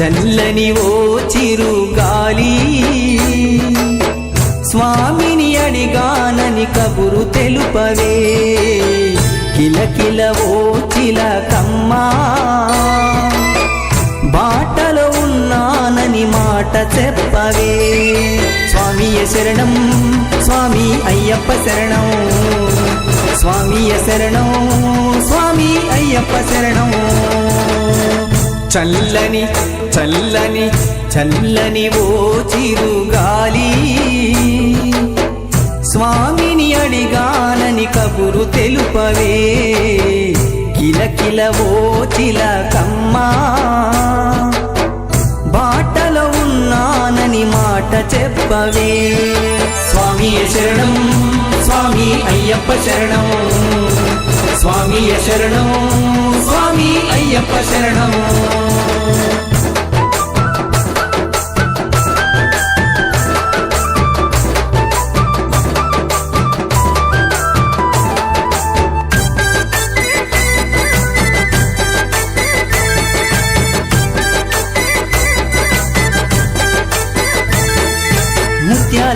చల్లని ఓ చిరుగాలి స్వామిని అడిగానని కబురు తెలుపవే. కిలకిల ఓ చిలకమ్మా బాటలో ఉన్నానని మాట చెప్పవే. స్వామియ శరణం? స్వామి అయ్యప్ప శరణం. స్వామియ శరణం? స్వామి అయ్యప్ప శరణం. చల్లని చల్లని చల్లని ఓ చిరుగాలి. స్వామిని అడిగానని కబురు తెలుపవే. కిలకిల ఓ చిలకమ్మా. బాటలో ఉన్నానని మాట చెప్పవే. స్వామి శరణం? స్వామి అయ్యప్ప శరణం. స్వామి శరణం? స్వామి అయ్యప్ప శరణం.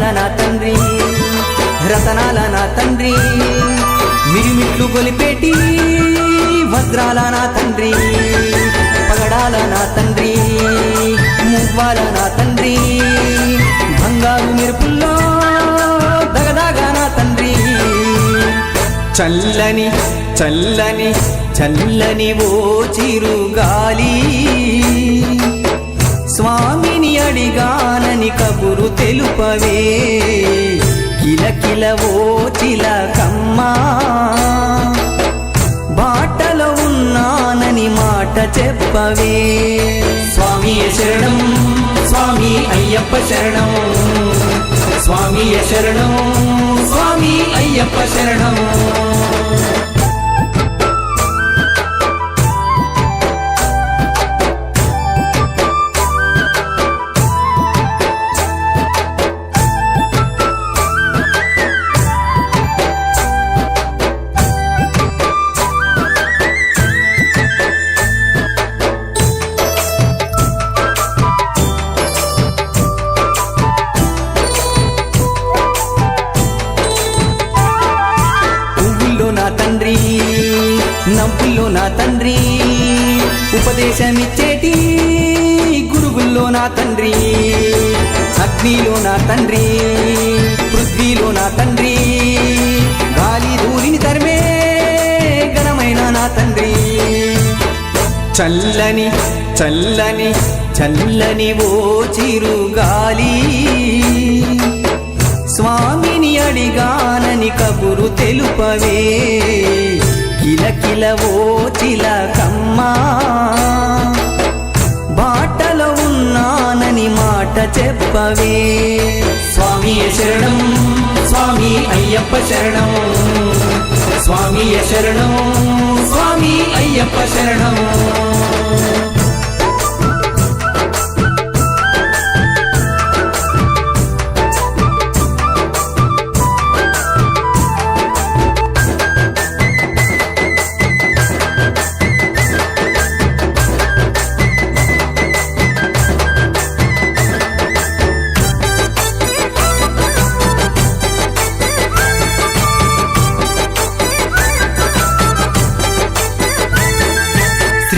ముత్యాల నా తండ్రి రతనాల నా తండ్రి మిరిమిట్లు గొలిపేటి వజ్రాల నా తండ్రి పగడాల నా తండ్రి మువ్వాల నా తండ్రి బంగారు మెరుపుల్లో దగదాగా నా తండ్రి. చల్లని చల్లని చల్లని ఓ చిరుగాలి. స్వామిని అడిగానని కబురు తెలుపవే. కిలకిల ఓ చిలకమ్మా బాటలో ఉన్నానని మాట చెప్పవే. స్వామి శరణం స్వామి అయ్యప్ప శరణం. స్వామి శరణం స్వామి అయ్యప్ప శరణం. అగ్నిలో నా తండ్రి పృథ్వీలో నా తండ్రి గాలి దూరిని తరిమే ఘనమైన నా తండ్రి. చల్లని చల్లని చల్లని ఓ చిరుగాలి స్వామిని అడిగానని కబురు తెలుపవే. కిలకిల ఓ చిలకమ్మా. చెప్పవే. స్వామి శరణం? స్వామి అయ్యప్ప శరణం. స్వామి శరణం? స్వామి అయ్యప్ప శరణం.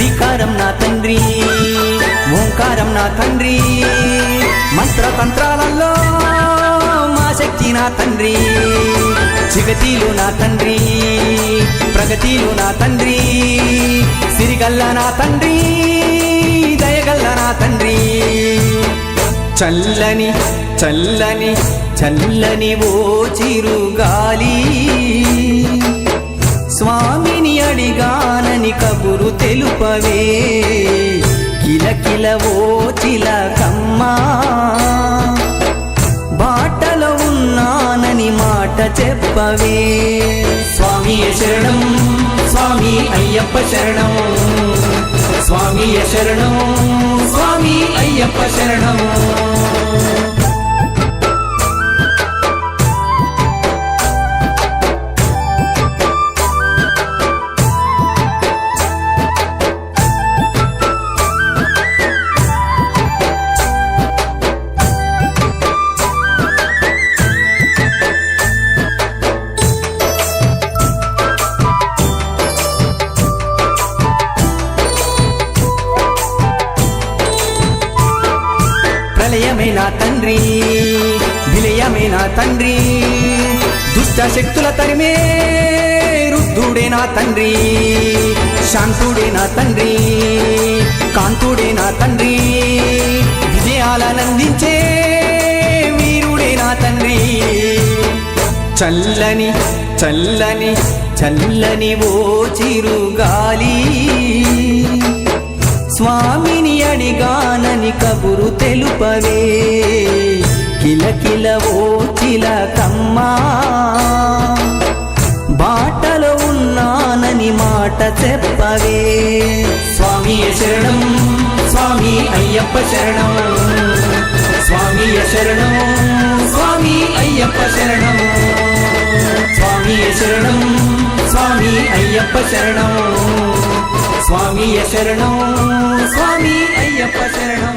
శ్రీకారం నా తండ్రి ఓంకారం నా తండ్రి మంత్రతంత్రాలలో మా శక్తి నా తండ్రి చిగతిలో నా తండ్రి ప్రగతిలో నా తండ్రి సిరిగల్ల నా తండ్రి దయగల్ల నా తండ్రి. చల్లని చల్లని చల్లని ఓ చిరుగాలి స్వామిని అడిగానని కబురు తెలుపవే. కిలకిల ఓ చిలకమ్మా బాటలో ఉన్నానని మాట చెప్పవే. స్వామి శరణం స్వామి అయ్యప్ప శరణం. స్వామి శరణం స్వామి అయ్యప్ప శరణం. శక్తుల తరిమే రుద్ధుడే నా తండ్రి శాంతుడే నా తండ్రి కాంతుడే నా తండ్రి విజయాలనందించే వీరుడే నా తండ్రి. చల్లని చల్లని చల్లని ఓ చిరుగాలి స్వామిని అడిగానని కబురు తెలుపవే. కిలకిల ఓ చిలకమ్మా బాటలో ఉన్నానని మాట చెప్పవే. స్వామి శరణం స్వామి అయ్యప్ప శరణం. స్వామి శరణం స్వామి అయ్యప్ప శరణం. స్వామి శరణం స్వామి అయ్యప్ప శరణం. స్వామి శరణం స్వామి అయ్యప్ప శరణం.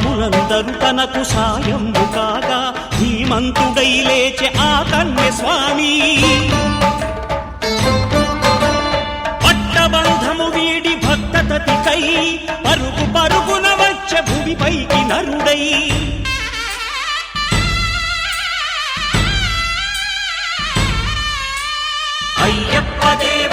స్వాములందరూ తనకు సాయము కాగా ధీమంతుడై లేచే ఆ కన్య స్వామి పట్టబంధము వీడి భక్తతతికై పరుగు పరుగున వచ్చే భూమిపైకి నరుడై. అయ్యప్ప దేవ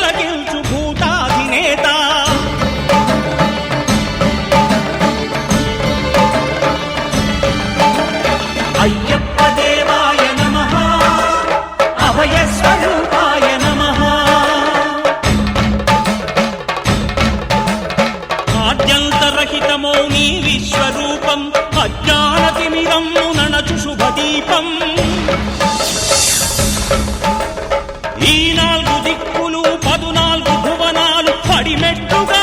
ఈ నాలుగు దిక్కులు పదునాలుగు భువనాలు పడిమెట్టుగా